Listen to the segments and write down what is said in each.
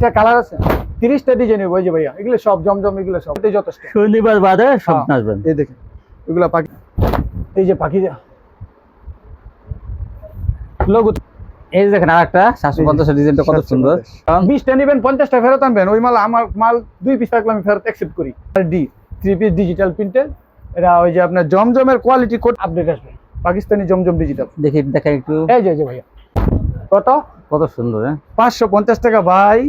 এটা কালার আছে তিরিশটা ডিজাইন ওই যে ভাইয়া এগুলো সব জমজম এগুলো সব। এটাই যথেষ্ট। শনিবার বাদে সব হ্যাঁ। আসবেন এই দেখেন এগুলা পাখি এই যে পাখি যা। লোগো এই দেখেন আরেকটা ডিজাইনটা কত সুন্দর। নেবেন ফেরত আনবেন ওই মাল আমার মাল দুই পিস থাকলে আমি ফেরত অ্যাকসেপ্ট করি। আর ডি থ্রি পিস ডিজিটাল এটা ওই যে আপনার জমজমের কোয়ালিটি কোড আপডেট আসবে পাকিস্তানি জমজম ডিজিটাল দেখি দেখেন একটু। এই যে ভাইয়া। কত? কত সুন্দর হ্যাঁ। পাঁচশো পঞ্চাশ টাকা ভাই।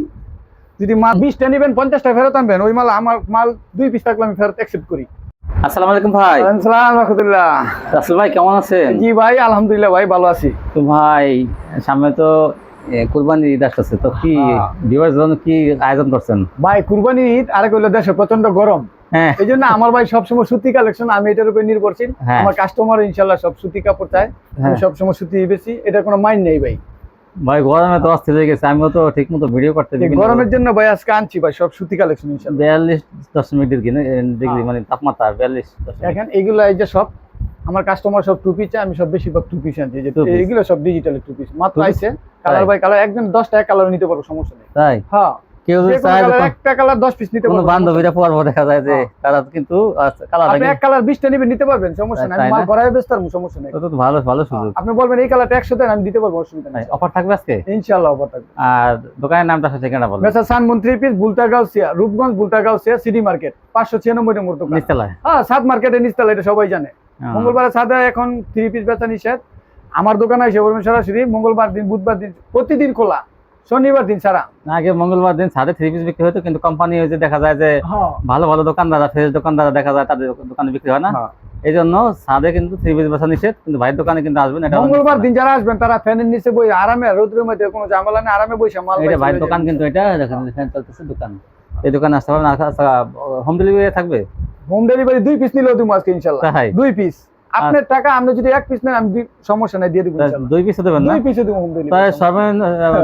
যদি মাল বিশটা নেবেন পঞ্চাশটা ফেরত আনবেন ওই মাল আমার মাল দুই পিস থাকলে আমি ফেরত অ্যাকসেপ্ট করি। আসসালামু আলাইকুম ভাই। সালাম রহমতুল্লাহ। রাসেল ভাই কেমন আছেন? জি ভাই আলহামদুলিল্লাহ ভাই ভালো আছি। তো ভাই সামনে তো কুরবানি ঈদ আসতেছে তো কি হ্যাঁ। ভিউয়ার্স জন্য কি আয়োজন করছেন? ভাই কুরবানি ঈদ আরেক হইল দেশে প্রচণ্ড গরম। হ্যাঁ। এই জন্য আমার ভাই সবসময় সুতি কালেকশন আমি এটার উপর নির্ভরশীল। হ্যাঁ। আমার কাস্টমার ইনশাল্লাহ সব সুতি কাপড় চায়। সবসময় সুতি বেশি এটা কোনো মাইন্ড নেই ভাই। ভাই গরমে তো অস্থির হয়ে গেছে আমিও তো ঠিক মতো ভিডিও করতে দিই গরমের জন্য ভাই আজকে আনছি ভাই সব সুতি কালেকশন বিয়াল্লিশ দশমিক ডিগ্রি ডিগ্রি হ্যাঁ। মানে তাপমাত্রা বিয়াল্লিশ। এখন এগুলো এই যে সব আমার কাস্টমার সব টুপি পিস আমি সব বেশিরভাগ টু পিস আনছি যে। এগুলো সব ডিজিটাল টুপি মাত্র আছে? আইছে কালার? বাই কালার একজন দশটা কালার নিতে পারব সমস্যা নেই তাই হ্যাঁ কেউ যে যদি কোনো চায় colour একটা কালার দশ পিস নিতে কোনো বান্ধবীরা পর্ব দেখা যায় যে। তারা কিন্তু কালার আপনি এক কালার বিশটা নিবেন নিতে পারবেন সমস্যা নেই। মাল না? করাই সমস্যা নেই। তো ভালো ভালো সুযোগ। আপনি বলবেন এই কালারটা একশো দেন আমি দিতে পারব অসুবিধা নেই। অফার থাকবে আজকে? ইনশাআল্লাহ অফার থাকবে। আর দোকানের নামটা আছে ঠিকানা বলবেন মেসা সান মন্ত্রী piece Bultagausia Rupganj Bultagausia city market পাঁচশো ছিয়ানব্বই নম্বর দোকান। নিচতলায় হ্যাঁ সাত মার্কেটের নিচতলা এটা সবাই জানে। হ্যাঁ। মঙ্গলবার সাদা এখন থ্রি পিস বেচা নিষেধ। আমার দোকানে এসে বলবেন সরাসরি মঙ্গলবার দিন বুধবার দিন প্রতিদিন খোলা। শনিবার দিন ছাড়া। আগে মঙ্গলবার দিন সাড়ে থ্রি পিস বিক্রি হতো কিন্তু কোম্পানি হয়েছে দেখা যায় যে ভালো ভালো দোকানদার ফ্রেশ দোকানদার দেখা যায় তাদের দোকানে বিক্রি হয় না। এই জন্য সাদে কিন্তু থ্রি পিস বেচা নিষেধ কিন্তু ভাইয়ের দোকানে কিন্তু আসবেন এটা মঙ্গলবার দিন যারা আসবেন তারা ফ্যানের নিচে বই আরামে রোদ্রের মধ্যে কোনো ঝামেলা নেই আরামে বসে মাল এটা ভাইয়ের দোকান কিন্তু এটা দেখেন এখানে চলতেছে দোকান। এই দোকানে আসতে পারবেন হোম ডেলিভারি থাকবে? হোম ডেলিভারি দুই পিস নিলেও তুমি আজকে ইনশাল্লাহ। দুই পিস আপনার টাকা আপনি যদি এক পিস নেন আমি সমস্যা নাই দিয়ে দিব দুই পিস দেবেন না? দুই পিসে দিব হোম তাই ডেলিভারি সর্বনিম্ন আহ,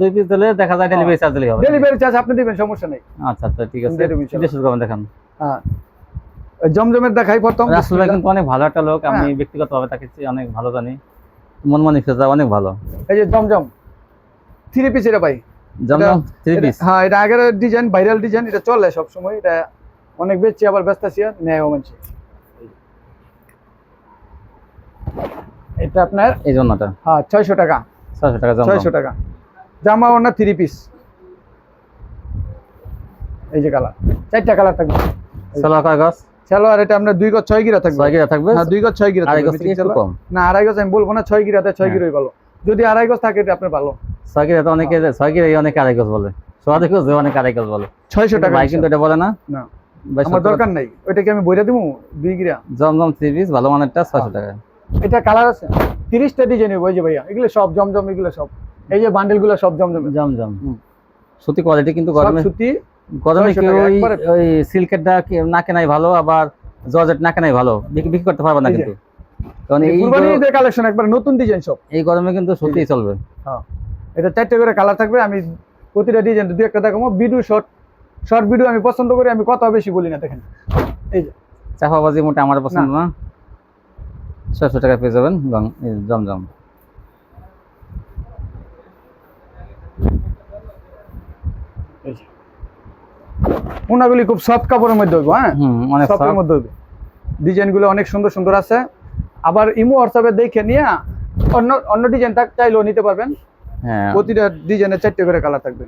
দুই পিস দিলে দেখা যায় ডেলিভারি চার্জ দিলেই হবে। ডেলিভারি চার্জ আপনি দিবেন সমস্যা নেই। আচ্ছা আচ্ছা ঠিক আছে। এটা শুরু করবেন দেখেন। হ্যাঁ। জমজমের দেখাই প্রথম। রাসেল ভাই কিন্তু অনেক ভালো একটা লোক আমি হ্যাঁ। ব্যক্তিগতভাবে তাকে অনেক ভালো জানি। মন মানি ফেজা অনেক ভালো। এই যে জমজম থ্রি পিস এটা ভাই। জমজম থ্রি পিস হ্যাঁ এটা আগের ডিজাইন ভাইরাল ডিজাইন এটা চলে সব সময় এটা অনেক বেচছি আবার ব্যস্ত আছি নেয় মানছি এটা আপনার? এই জন্যটা। হ্যাঁ ছয়শো টাকা। ছয়শো টাকা ছয়শো টাকা। জামা ওনার থ্রি পিস এই যে কালার চারটা কালার থাকবে। কাগজ সালোয়ার এটা আপনার দুই গজ ছয় গিরা থাকবে। ছয় গিরা থাকবে? হ্যাঁ দুই গজ ছয় গিরা থাকবে। সালোয়ার। না আড়াই গজ আমি বলব না ছয় গিরাতে ছয় হ্যাঁ। গিরোই ভালো। যদি আড়াই গজ থাকে এটা আপনার ভালো। ছয় গিরা তো অনেকে ছয় গিরা অনেকে আড়াই গজ বলে। সোয়া দেখো যে অনেকে আড়াই গজ বলে। ছয়শো টাকা ভাই কিন্তু এটা বলে না। না। আমার দরকার নাই। ওইটা কি আমি বইটা দিব? দুই গিরা? জমজম থ্রি পিস ভালো মানের মানেরটা ছয়শো টাকা এটা কালার আছে? তিরিশটা ডিজাইন ওই যে ভাইয়া এগুলো সব জমজম এগুলো সব। এই যে বান্ডেলগুলো সব জমজম। জমজম। সুতি কোয়ালিটি কিন্তু গরমে সুতি গরমে 600 কেউ ওই একবারে। ওই সিল্কেরটা না কেনাই ভালো আবার জর্জেট না কেনাই ভালো। বিক্রি করতে পারবে না কিন্তু। কারণ এই কুরবানি গর- কালেকশন একবার নতুন ডিজাইন সব। এই গরমে কিন্তু সত্যিই চলবে। হ্যাঁ। এটা চারটে করে কালার থাকবে আমি প্রতিটা ডিজাইন দুই একটা দেখাবো। ভিডিও শর্ট শর্ট ভিডিও আমি পছন্দ করি আমি কথা বেশি বলি না দেখেন। এই যে। চাপাবাজি মোটা আমার পছন্দ না। ছয়শো টাকা পেয়ে যাবেন এবং জমজম। ওনাগুলি খুব সফট কাপড়ের মধ্যে হইব হ্যাঁ? অনেক সফটের মধ্যে হবে ডিজাইনগুলো অনেক সুন্দর সুন্দর আছে। আবার ইমো হোয়াটসঅ্যাপে দেখে নিয়ে অন্য অন্য ডিজাইন থাক চাইলেও নিতে পারবেন। হ্যাঁ। প্রতিটা ডিজাইনের চারটে করে কালার থাকবে।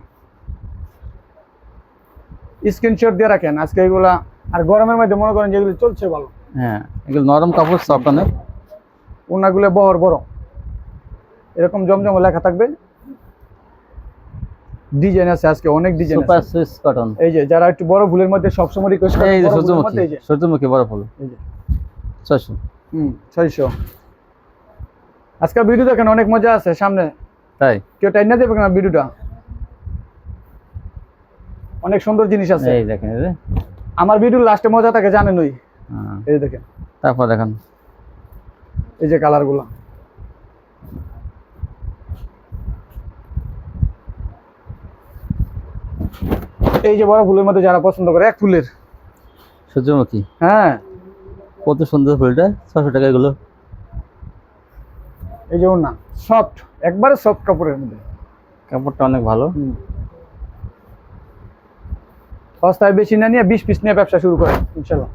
স্ক্রিনশট দিয়ে রাখেন। আজকে এগুলা আর গরমের মধ্যে মনে করেন যেগুলো চলছে ভালো। হ্যাঁ এগুলো নরম কাপড় সফট অনেক। ওনাগুলো বহর বড়। এরকম জমজম লেখা থাকবে। ডিজাইন আছে আজকে অনেক ডিজাইন সুপার সুইস কটন এই যে যারা একটু বড় ভুলের মধ্যে সবসময় রিকোয়েস্ট করে এই যে সূর্যমুখী সূর্যমুখী বড় ফুল। এই যে। ছয়শো। হুম ছয়শো। আজকে ভিডিও দেখেন অনেক মজা আছে সামনে। তাই? কেউ টাইনা দেবে না ভিডিওটা অনেক সুন্দর জিনিস আছে। এই দেখেন আমার ভিডিও লাস্টে মজা থাকে জানেন ওই। হ্যাঁ। এই দেখেন। তারপর দেখেন। এই যে কালারগুলো। এই যে বড় ফুলের মধ্যে যারা পছন্দ করে এক ফুলের। সূর্যমুখী? হ্যাঁ। কত সুন্দর ফুলটা ছশো টাকা এগুলো। এই যে না সফট একবারে সফট কাপড়ের মধ্যে। কাপড়টা অনেক ভালো। সস্তায় বেশি না নিয়ে বিশ পিস নিয়ে ব্যবসা শুরু করে ইনশাল্লাহ।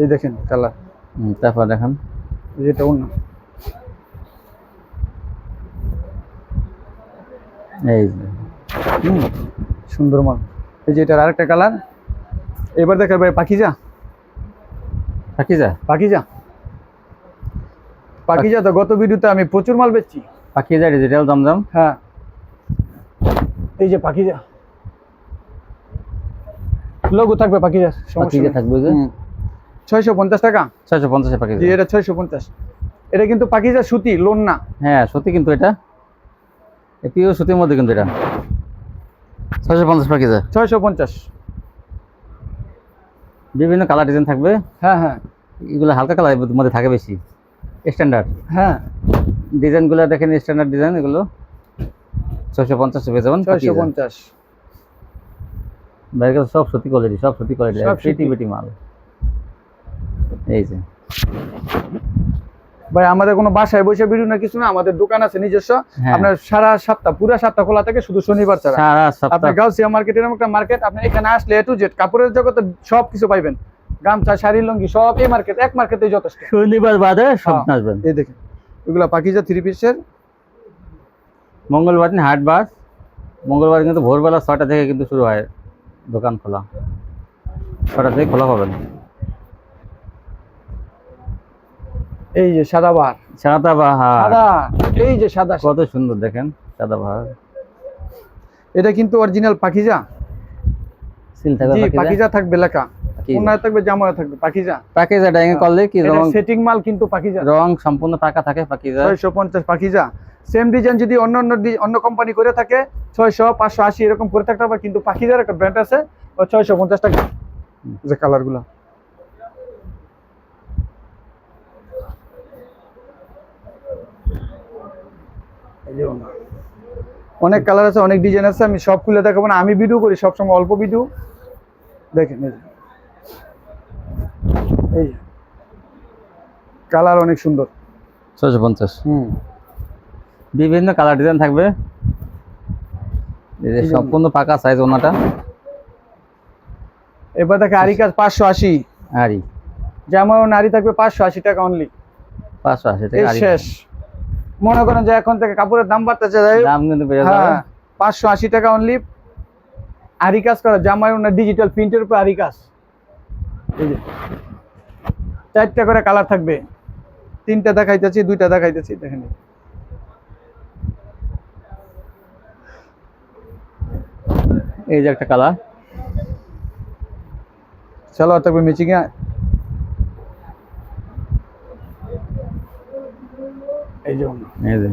এই দেখেন কালার তারপর দেখান। যেটা অন্য। এই সুন্দর মাল। এই যে এটার আরেকটা কালার। এবার দেখেন ভাই পাখিজা পাখিজা পাখিজা তো গত ভিডিওতে আমি প্রচুর মাল বেচছি। পাকিজা ডিজিটাল জমজম হ্যাঁ। এই যে পাখিজা লঘু থাকবে পাখিজা পাকিজা থাকবে যে? ছয়শো পঞ্চাশ টাকা? ছয়শো পঞ্চাশে জি এটা ছয়শো পঞ্চাশ। এটা কিন্তু পাখিজা সুতি লোন না। হ্যাঁ সত্যি কিন্তু এটা। পিও সুতির মধ্যে কিন্তু এটা। ছয়শো পঞ্চাশ পাকিজা ছয়শো পঞ্চাশ। বিভিন্ন কালার ডিজাইন থাকবে। হ্যাঁ হ্যাঁ। এগুলো হালকা কালার মধ্যে থাকে বেশি। স্ট্যান্ডার্ড হ্যাঁ। ডিজাইনগুলো দেখেন স্ট্যান্ডার্ড ডিজাইন এগুলো। ছয়শো পঞ্চাশ পেয়ে যাবেন ছয়শো পঞ্চাশ। সব সত্যি কোয়ালিটি সব সত্যি কোয়ালিটি মাল। এই যে। ভাই আমাদের কোনো বাসায় বসে ভিডিও না কিছু না আমাদের দোকান আছে নিজস্ব। হ্যাঁ। আপনার সারা সপ্তাহ পুরো সপ্তাহ খোলা থাকে শুধু শনিবার ছাড়া। সারা সপ্তাহ। আপনার গাউসিয়া মার্কেট এরকম একটা মার্কেট আপনি এখানে আসলে এ টু জেড কাপড়ের জগতে সব কিছু পাইবেন। গামছা শাড়ি লুঙ্গি সব এই মার্কেট এক মার্কেটেই যথেষ্ট। শনিবার বাদে সব হ্যাঁ। আসবেন। এই দেখেন এগুলা পাকিজা থ্রি পিসের মঙ্গলবার দিন হাট বাস মঙ্গলবার কিন্তু ভোরবেলা ছটা থেকে কিন্তু শুরু হয় দোকান খোলা। ছটা থেকে খোলা পাবেন এই যে সাদা বার সাদা বাহার। সাদা এই যে সাদা। কত সুন্দর দেখেন সাদা বাহার। এটা কিন্তু অরিজিনাল পাকিজা। সিল থাকবে লেখা। পাকিজা। ওনায় থাকবে জামায় থাকবে পাকিজা। পাকিজা ডাইং করলে কি রং? সেটিং মাল কিন্তু পাকিজা। রং সম্পূর্ণ টাকা থাকে ছয়শো পঞ্চাশ সেম ডিজাইন যদি অন্য অন্য অন্য কোম্পানি করে থাকে ছয়শো পাঁচশো আশি এরকম করে থাকতে হবে কিন্তু একটা ব্র্যান্ড আছে ও ছয়শো পঞ্চাশ টাকা। যে কালারগুলো অনেক কালার আছে অনেক ডিজাইন আছে আমি সব খুলে দেখাবো না। আমি ভিডিও করি সবসময় অল্প ভিডিও দেখেন এই কালার অনেক সুন্দর। ছয়শো পঞ্চাশ। হুম। বিভিন্ন কালার ডিজাইন থাকবে। এই যে সম্পূর্ণ পাকা সাইজ ওনাটা। এবার দেখে আরি কাজ পাঁচশো আশি। আরি যেমন নারী থাকবে পাঁচশো আশি টাকা অনলি পাঁচশো আশি টাকা শেষ। মনে করেন যে এখন থেকে কাপড়ের দাম বাড়তেছে দাম কিন্তু হ্যাঁ পাঁচশো আশি টাকা অনলি আরি কাজ করা জামাই ওনার ডিজিটাল প্রিন্টের উপর আরি কাজ। চারটা করে কালার থাকবে। তিনটা দেখাইতেছি দুইটা দেখাইতেছি দেখেন। এই। এই যে একটা কালার সালোয়ার থাকবে মিচিং এই যে এই যে।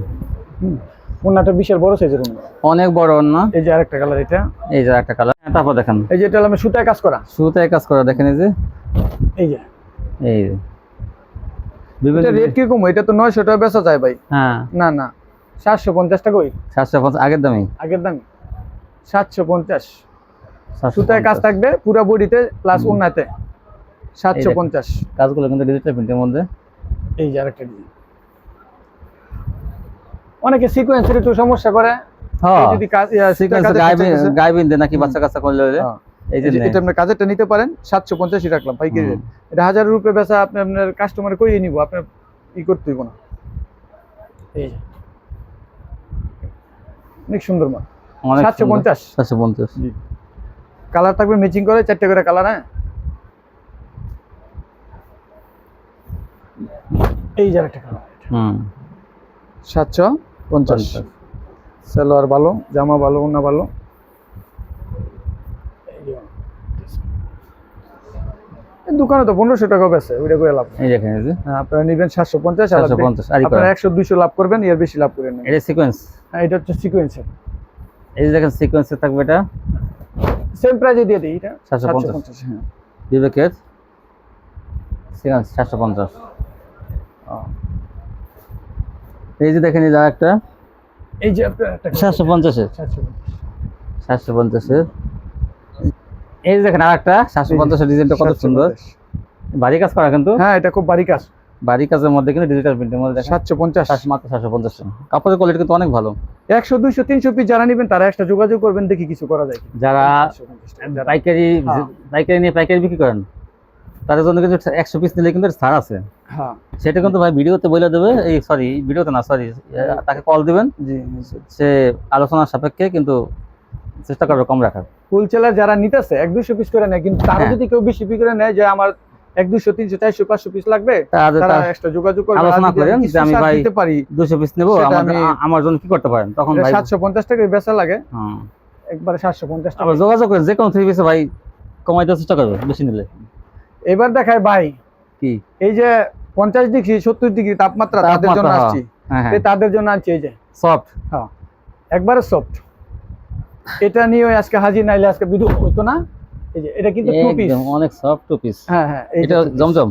ওনাটা বিশাল বড় সাইজের ওড়না অনেক বড় না এই যে আরেকটা কালার এটা। এই যে একটা কালার তারপর দেখেন। এই যে এটা আমি সুতায় কাজ করা। শুরুতে কাজ করা দেখেন এই যে। এই যে। এই যে। এটা রেট কীরকম? এটা তো নয়শো টাকা বেচা যায় ভাই। হ্যাঁ। না না। সাতশো পঞ্চাশ টাকা আগের দামই আগের সুতায় কাজ। থাকবে পুরা বডিতে প্লাস হুম। উন্নাতে সাতশো পঞ্চাশ। কাজগুলো কিন্তু ডিজিটাল প্রিন্টের মধ্যে। এই যে আরেকটা ডিজাইন অনেকে সিকোয়েন্সের একটু সমস্যা করে। হ্যাঁ যদি নাকি বাচ্চা কাচ্চা করলে হ্যাঁ। এই যে এটা আপনার কাজেরটা নিতে পারেন সাতশো পঞ্চাশই রাখলাম পাইকারি হুম। রেট। এটা হাজার রুপে বেচা আপনি আপনার কাস্টমার কইয়ে নিব আপনার ই করতে হইব না। এই যে। অনেক সুন্দর মাল। সাতশো পঞ্চাশ। সাতশো পঞ্চাশ। কালার থাকবে ম্যাচিং করে চারটে করে কালার হ্যাঁ? এই যে একটা কালার। হুম। সাতশো। পঞ্চাশ। পঞ্চাশ। সালোয়ার ভালো জামা ভালো ওনা ভালো। এই দোকানে তো পনেরোশো টাকা বেছে ওইটা করে লাভ। এই দেখেন হ্যাঁ আপনারা নিবেন সাতশো পঞ্চাশ 750, আরই আপনারা একশো দুইশো লাভ করবেন এর বেশি লাভ করেন না এটা সিকোয়েন্স হ্যাঁ এটা হচ্ছে সিকোয়েন্সের এই দেখেন সিকোয়েন্সে থাকবে এটা। সেম প্রাইজে দিয়ে দিই এটা? 750 পঞ্চাশ। হ্যাঁ। বিবেকের। সিকোয়েন্স সাতশো পঞ্চাশ। এই যে দেখেন এই যে একটা এই যে সাতশো পঞ্চাশের। সাতশো পঞ্চাশের। এই যে দেখেন আর একটা সাতশো পঞ্চাশের ডিজাইনটা কত সুন্দর। ভারী কাজ করা কিন্তু? হ্যাঁ এটা খুব বাড়ি কাজ। বাড়ি কাজের মধ্যে কিন্তু ডিজিটাল প্রিন্টের মধ্যে সাতশো পঞ্চাশ। মাত্র সাতশো পঞ্চাশ। কাপড়ের কোয়ালিটি কিন্তু অনেক ভালো। একশো দুইশো তিনশো পিস যারা নেবেন তারা একটা যোগাযোগ করবেন দেখি কিছু করা যায় যারা 750 টাকা যারা- পাইকারি হ্যাঁ। পাইকারি নিয়ে পাইকারি বিক্রি করেন? তাদের জন্য কিন্তু একশো পিস নিলে কিন্তু ছাড় আছে। হ্যাঁ। সেটা কিন্তু ভাই ভিডিওতে বলে দেবে এই সরি ভিডিওতে না সরি তাকে কল দিবেন। সে আলোচনার সাপেক্ষে কিন্তু চেষ্টা করবে কম রাখার। হোলসেলার যারা নিতেছে এক দুইশো পিস করে নেয় কিন্তু তারা হ্যাঁ। যদি কেউ বেশি পিস করে নেয় যে আমার এক দুইশো তিনশো চারশো পাঁচশো পিস লাগবে তারা যোগাযোগ করবে আলোচনা করেন যে আমি ভাই- দিতে পারি। দুশো পিস নেব আমার জন্য কি করতে পারেন? তখন ভাই সাতশো পঞ্চাশ টাকা বেচা লাগে। হ্যাঁ। একবারে সাতশো পঞ্চাশ টাকা যোগাযোগ করেন যে কোনো থ্রি পিসে ভাই কমাইতে চেষ্টা করবে বেশি নিলে। এবার দেখায় ভাই কি? এই যে পঞ্চাশ ডিগ্রি সত্তর ডিগ্রি তাপমাত্রা তাদের জন্য তাপমাত্রা, আসছি। হ্যাঁ হ্যাঁ। তাদের জন্য আনছি এই যে। সফট হ্যাঁ। একবারে সফট এটা নিয়ে আজকে হাজির নাইলে আজকে ভিডিও হতো না? এই যে এটা কিন্তু টু পিস অনেক সফট টু পিস হ্যাঁ হ্যাঁ এটা জমজম?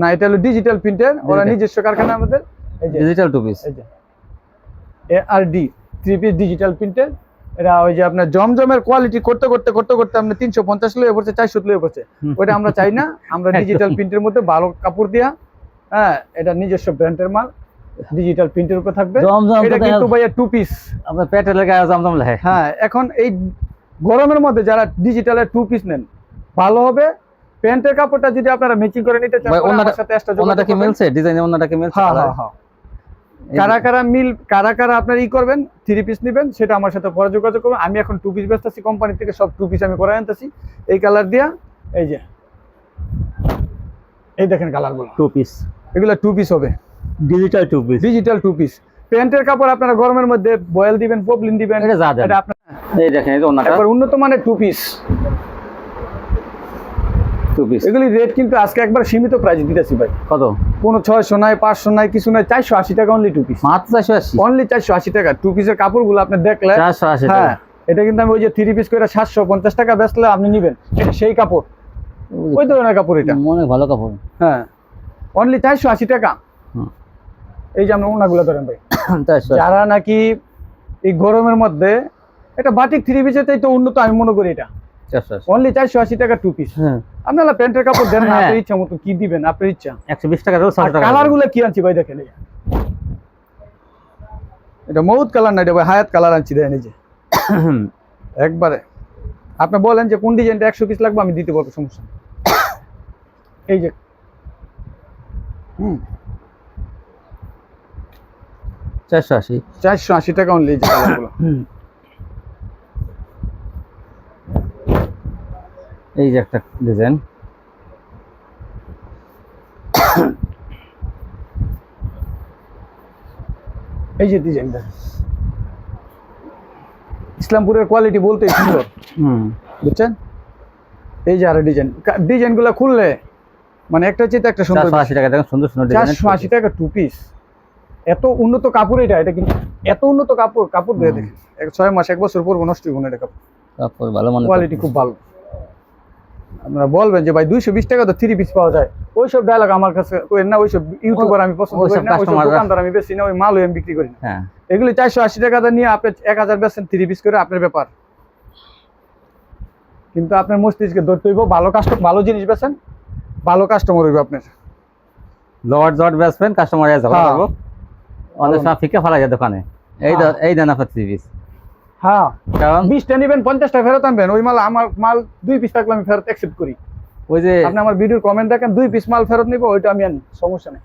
না এটা হলো ডিজিটাল প্রিন্টার ওরা নিজস্ব কারখানা আমাদের। এই যে ডিজিটাল টু পিস এই যে। আর D three piece digital printer এটা ওই যে আপনার জমজমের কোয়ালিটি করতে করতে করতে করতে আপনার তিনশো পঞ্চাশ লয়ে পড়ছে চারশো লয়ে পড়ছে। ওইটা আমরা চাই না। আমরা ডিজিটাল প্রিন্টের মধ্যে ভালো কাপড় দিয়া হ্যাঁ এটা নিজস্ব ব্র্যান্ডের মাল ডিজিটাল প্রিন্টের উপর থাকবে। এটা কিন্তু ভাইয়া টু পিস আপনার লেগে জমজম লেখে হ্যাঁ এখন এই গরমের মধ্যে যারা ডিজিটালের টু পিস নেন ভালো হবে। প্যান্টের কাপড়টা যদি আপনারা ম্যাচিং করে নিতে চান ওনাটা- সাথে একটা ওনাটা কি মিলছে? ডিজাইনের ওনাটা কি মিলছে? হ্যাঁ হ্যাঁ। হ্যাঁ। কারা কারা মিল কারা কারা আপনার ই করবেন থ্রি পিস নেবেন সেটা আমার সাথে পরে যোগাযোগ করবেন। আমি এখন টু পিস বেচতেছি কোম্পানি থেকে সব টু পিস আমি করে আনতেছি। এই কালার দিয়া এই যে এই দেখেন কালারগুলো টু পিস এগুলো টু পিস হবে। Digital two piece digital two piece প্যান্টের কাপড় আপনারা গরমের মধ্যে বয়েল দিবেন পপলিন দিবেন এটা যা দেন। এটা আপনার এই দেখেন এই যে ওনাটা একবার উন্নত মানের টু পিস টু পিস এগুলি রেট কিন্তু আজকে একবার সীমিত প্রাইস দিতেছি ভাই। কত? কোনো ছয়শো নাই পাঁচশো নাই কিছু নাই চারশো আশি টাকা অনলি টু পিস মাত্র চারশো আশি? অনলি চারশো আশি টাকা। টু পিসের কাপড়গুলো আপনি দেখলে চারশো আশি হ্যাঁ এটা কিন্তু আমি ওই যে থ্রি পিস করে সাতশো পঞ্চাশ টাকা বেচলে আপনি নিবেন। সেই কাপড়। ওই ধরনের কাপড় এটা। অনেক ভালো কাপড়। হ্যাঁ। অনলি চারশো আশি টাকা। এই যে আমরা ওনাগুলো ধরেন ভাই। যারা নাকি এই গরমের মধ্যে এটা বাটিক থ্রি পিসের তো উন্নত আমি মনে করি এটা। অনলি চারশো আশি টাকা টু পিস হ্যাঁ। আপনারা প্যান্টের কাপড় দেন না হ্যাঁ। আপনার ইচ্ছা মতো কি দিবেন আপনার ইচ্ছা। একশো বিশ টাকা কালারগুলো কি আনছি ভাই দেখেন এটা মৌত কালার না এটা ভাই হায়াত কালার আনছি দেখেন এই যে। একবারে। আপনি বলেন যে কোন ডিজাইনটা একশো পিস লাগবে আমি দিতে পারব সমস্যা এই যে। হুম। চারশো আশি। চারশো আশি টাকা অনলি যে কালারগুলো এই যে একটা ডিজাইন। এই যে ডিজাইনটা। ইসলামপুরের কোয়ালিটি বলতে সুন্দর। হুম। বুঝছেন? এই যে আরও ডিজাইন। ডিজাইনগুলো খুললে মানে একটা চেয়ে একটা সুন্দর চারশো আশি টাকা দেখেন সুন্দর সুন্দর চারশো আশি টাকা টু পিস এত উন্নত কাপড় এটা এটা কিন্তু এত উন্নত কাপড় কাপড় দিয়ে। দেখেন। ছয় মাস এক বছর পরবো নষ্ট হইব না এটা কাপড়। কাপড় ভালো মানে কোয়ালিটি খুব ভালো। আপনারা বলবেন যে ভাই দুইশো বিশ টাকা তো থ্রি পিস পাওয়া যায়। ওইসব ডায়লগ আমার কাছে করেন না ওইসব ইউটিউবার আমি পছন্দ করি না ওইসব দোকানদার আমি বেশি না ওই মালও আমি বিক্রি করি না। হ্যাঁ। এগুলি চারশো আশি টাকা দিয়ে নিয়ে আপনি এক হাজার বেচেন থ্রি পিস করে আপনার ব্যাপার। কিন্তু আপনার মস্তিষ্কে ধরতে হইব ভালো কাস্টমার ভালো জিনিস বেচেন ভালো কাস্টমার হইব আপনার। লট জট বেচবেন কাস্টমার এসে ভালো হ্যাঁ। অনেক সময় ফিকে ফেলা যায় দোকানে। এই দা- এই দেন আপনার থ্রি পিস হ্যাঁ কারণ বিশটা নেবেন পঞ্চাশটা ফেরত আনবেন। ওই মাল আমার মাল দুই পিস থাকলে আমি ফেরত অ্যাকসেপ্ট করি। ওই যে আপনি আমার ভিডিওর কমেন্ট দেখেন দুই পিস মাল ফেরত নিবো ওইটা আমি আনি সমস্যা নেই।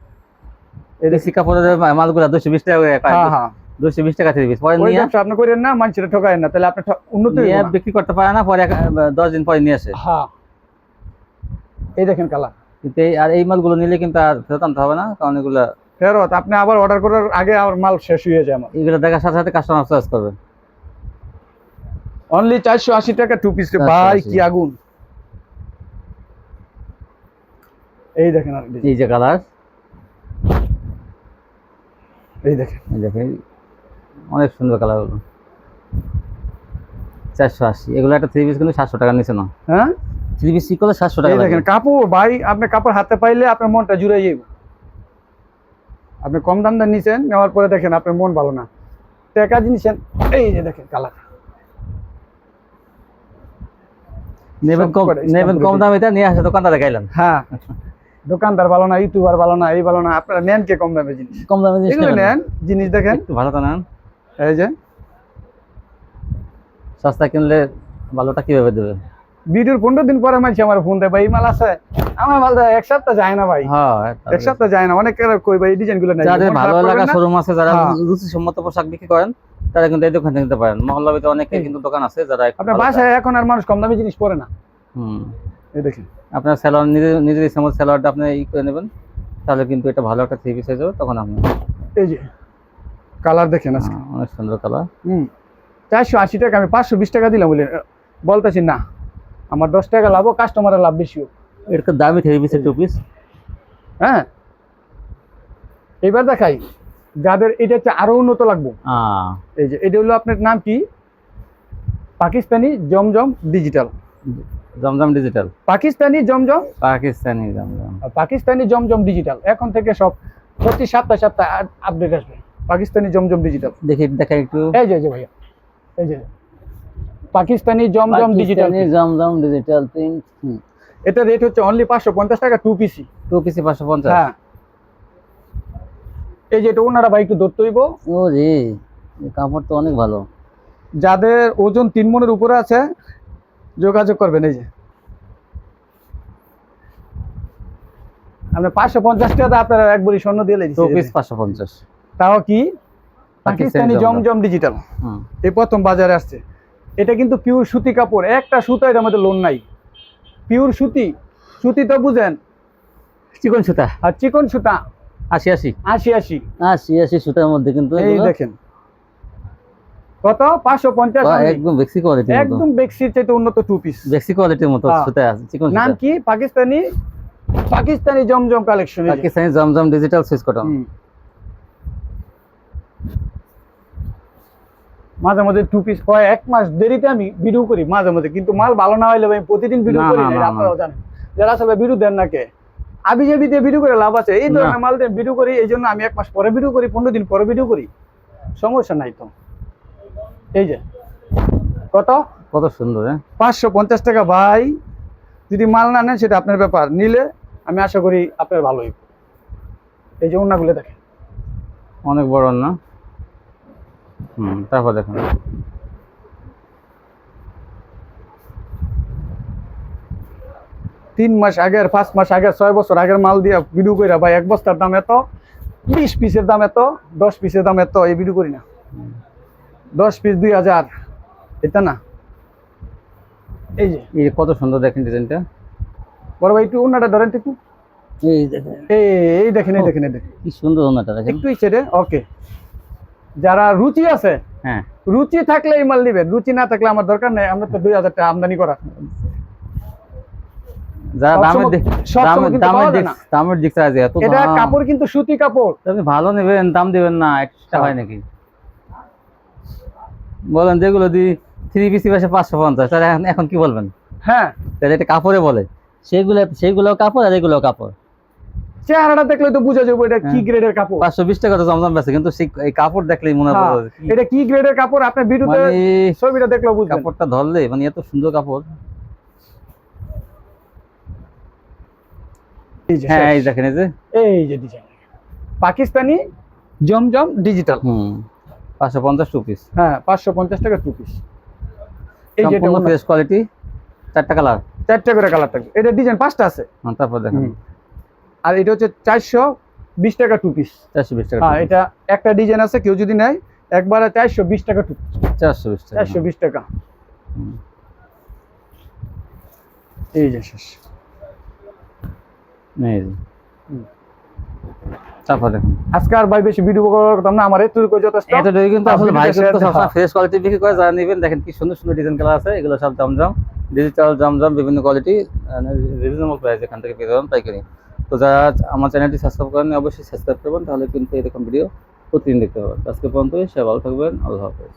এই দেশি কাপড়ের মালগুলা দুশো বিশ টাকা হ্যাঁ হ্যাঁ। দুশো বিশ টাকা থ্রি পরে নিয়ে ব্যবসা আপনি করেন না মানুষের ঠকায়েন না তাহলে আপনি উন্নত বিক্রি করতে পারে না পরে দশ দিন পরে নিয়ে আসে। হ্যাঁ। এই দেখেন কিন্তু এই আর এই মালগুলো নিলে কিন্তু আর ফেরত আনতে হবে না কারণ এগুলো ফেরত আপনি আবার অর্ডার করার আগে আমার মাল শেষ হয়ে যায় আমার। এগুলো দেখার সাথে সাথে কাস্টমার চয়েস করবে। অনলি চারশো আশি টাকা টু। পিস ভাই কি আগুন। এই দেখেন এই যে কালার এই দেখেন। এই দেখেন অনেক সুন্দর কালারগুলো চারশো আশি। এগুলো একটা থ্রি পিস কিন্তু সাতশো টাকা নিচে না। হ্যাঁ? থ্রি পিস করলে সাতশো টাকা দেখেন কাপড় ভাই আপনি কাপড় হাতে পাইলে আপনার মনটা জুড়ে যাইব। আপনি কম দাম দাম নিছেন নেওয়ার পরে দেখেন আপনার মন ভালো না। টাকা জিনিসেন এই যে দেখেন কালার নেবেন কম নেবেন কম দামে এটা নিয়ে আসে দোকানদারে গাইলেন হ্যাঁ। দোকানদার ভালো না ইউটিউবার ভালো না এই ভালো না আপনারা নেন কে কম দামে জিনিস? কম দামে জিনিস এগুলো নেন জিনিস দেখেন। একটু ভালো তো নেন। এই যে। সস্তা কিনলে ভালোটা কীভাবে দেবে ভিডিওর পনেরো দিন পরে মানছি আমার ফোন দেয় ভাই মাল আছে। আমার মাল এক সপ্তাহ যায় না ভাই। হ্যাঁ এক সপ্তাহ যায় না অনেক কই ভাই ডিজাইনগুলো ভালো লাগা শোরুম আছে যারা হ্যাঁ। রুচিসম্মত পোশাক বিক্রি করেন তারা কিন্তু এই দোকান থেকে নিতে পারেন। মহল্লাবিতে অনেকে কিন্তু দোকান আছে যারা আপনার বাসায় এখন আর মানুষ কম দামি জিনিস পরে না। হুম। এই দেখেন। আপনার স্যালোয়ার নিজের নিজের ইচ্ছা মতো স্যালোয়ারটা আপনি ই করে নেবেন। তাহলে কিন্তু এটা ভালো একটা থ্রি পিস হয়ে যাবে তখন আপনি এই যে কালার দেখেন আজকে। হ্যাঁ, অনেক সুন্দর কালার হুম। চারশো আশি টাকা আমি পাঁচশো বিশ টাকা দিলাম বলে বলতেছি না। আমার দশ টাকা লাভ কাস্টমারের লাভ বেশি হোক। এটা দামি থ্রি পিসের টু পিস হ্যাঁ। এবার দেখাই। যাদের এটা হচ্ছে আরও উন্নত লাগবে। এই যে এটা হলো আপনার নাম কি? পাকিস্তানি জমজম ডিজিটাল জমজম ডিজিটাল পাকিস্তানি জমজম? পাকিস্তানি জমজম। পাকিস্তানি জমজম ডিজিটাল এখন থেকে সব প্রতি সপ্তাহে সপ্তাহে আপডেট আসবে। পাকিস্তানি জমজম ডিজিটাল দেখি দেখা একটু। এই যে ভাইয়া। এই যে পাকিস্তানি জমজম ডিজিটাল জমজম ডিজিটাল প্রিন্ট এটা রেট হচ্ছে অনলি পাঁচশো পঞ্চাশ টাকা টু পিসি টু পিসি পাঁচশো পঞ্চাশ। হ্যাঁ। এই যে এটা ওনারা ভাই একটু ধরতে হইব। ও রে কাপড় তো অনেক ভালো। যাদের ওজন তিন মনের উপরে আছে যোগাযোগ করবেন এই যে। পাঁচশো পঞ্চাশ টাকা আপনারা একবারই স্বর্ণ দিয়ে দিচ্ছি পাঁচশো পঞ্চাশ। তাও কি? পাকিস্তানি। জমজম। ডিজিটাল এই প্রথম বাজারে আসছে। এটা কিন্তু পিওর সুতি কাপড় একটা সুতা এটার মধ্যে লোন নাই। পিওর সুতি। সুতি তো বুঝেন? চিকন সুতা। আর চিকন সুতা। আশি আশি। আশি আশি। আশি আশি সুতার মধ্যে কিন্তু এই দেখেন। কত? পাঁচশো পঞ্চাশ বা একদম বেক্সি কোয়ালিটির মতো। একদম বেক্সির চাইতে উন্নত টু পিস বেক্সি কোয়ালিটির মতো হ্যাঁ। সুতা আছে চিকন নাম কি? পাকিস্তানি? পাকিস্তানি জমজম কালেকশন পাকিস্তানি জমজম ডিজিটাল কটন মাঝে মাঝে টু পিস হয় এক মাস দেরিতে আমি ভিডিও করি মাঝে মাঝে কিন্তু মাল ভালো না হইলে আমি প্রতিদিন ভিডিও করি না। আপনারাও জানেন। যারা আসলে ভিডিও দেন না কে? আবি জাবি দিয়ে ভিডিও করে লাভ আছে। এই ধরনের মাল দিয়ে ভিডিও করি এই জন্য আমি এক মাস পরে ভিডিও করি পনেরো দিন পরে ভিডিও করি। সমস্যা নাই তো। এই যে কত? কত সুন্দর হ্যাঁ? পাঁচশো পঞ্চাশ টাকা ভাই। যদি মাল না নেন সেটা আপনার ব্যাপার। নিলে আমি আশা করি আপনার ভালো হইব। এই যে অন্যগুলো দেখেন। অনেক বড় না হুম তারপর দেখুন। তিন মাস আগের পাঁচ মাস আগের ছয় বছর আগের মাল দিয়ে ভিডিও করি ভাই এক বস্তার দাম এত? বিশ পিসের দাম এত? দশ পিসের দাম এত? এই ভিডিও করি না। দশ পিস দুই হাজার। এটা না? এই যে। এই কত সুন্দর দেখেন ডিজাইনটা। বড় ভাই একটু অন্যটা ধরেন একটু এই দেখেন। এই এই দেখেন এই দেখেন কি সুন্দর ওনাটা দেখেন। একটু ছেড়ে ওকে যারা রুচি আছে হ্যাঁ। রুচি থাকলে এই মাল নিবেন। রুচি না থাকলে আমার দরকার নেই। আমরা তো দুই হাজার টাকা আমদানি করা যারা দামের দিক দামের কিন্তু দামের পাওয়া যায় দিক না। দামের দিক আছে এত এটা কাপড় কিন্তু সুতি কাপড়। আপনি ভালো নেবেন দাম দিবেন না এক্সট্রা হয় নাকি? বলেন যেগুলো দি থ্রি পিসি পাশে পাঁচশো পঞ্চাশ তাহলে এখন- কি বলবেন? হ্যাঁ। তাহলে এটা কাপড়ে বলে। সেগুলো সেগুলো কাপড় আর এগুলো কাপড়। চেহারাটা দেখলে তো বোঝা যাবে এটা কি হ্যাঁ। গ্রেডের কাপড়। পাঁচশো বিশ টাকা তো জমজম বেছে কিন্তু এই কাপড় দেখলেই মনে হয় হ্যাঁ, এটা কি গ্রেডের কাপড়? আপনি ভিডিওতে মানে ছবিটা বুঝবেন। কাপড়টা ধরলে মানে এত সুন্দর কাপড় এই যে হ্যাঁ এই দেখেন এই যে। এই যে ডিজাইন পাকিস্তানি জমজম ডিজিটাল হুম পাঁচশো পঞ্চাশ টু পিস হ্যাঁ পাঁচশো পঞ্চাশ টাকা টু পিস এই ওনার- ফ্রেশ কোয়ালিটি চারটা কালার চারটে করে কালার থাকবে। এটা ডিজাইন পাঁচটা আছে। তারপর দেখেন। আর এটা হচ্ছে চারশো বিশ টাকা টু পিস চারশো বিশ টাকা হ্যাঁ এটা একটা ডিজাইন আছে কেউ যদি নেয় একবারে চারশো বিশ টাকা টু চারশো বিশ টাকা। চারশো বিশ টাকা। এই যে শেষ। এই তারপর দেখুন। আজকে আর ভাই বেশি ভিডিও করার কথা না আমার এতটুকু যথেষ্ট? এতটাই কিন্তু আসলে ভাই কিন্তু সবসময় ফ্রেশ কোয়ালিটি বিক্রি করে যারা নেবেন দেখেন কি সুন্দর সুন্দর ডিজাইন কালার আছে এগুলো সব জমজম ডিজিটাল জমজম বিভিন্ন কোয়ালিটি রিজনেবল প্রাইস এখান থেকে পেয়ে যাবেন পাইকারি। তো যারা আমার চ্যানেলটি সাবস্ক্রাইব করেন অবশ্যই সাবস্ক্রাইব করবেন তাহলে কিন্তু এরকম ভিডিও প্রতিদিন দেখতে পাবেন। আজকে পর্যন্ত সে ভালো থাকবেন আল্লাহ হাফেজ।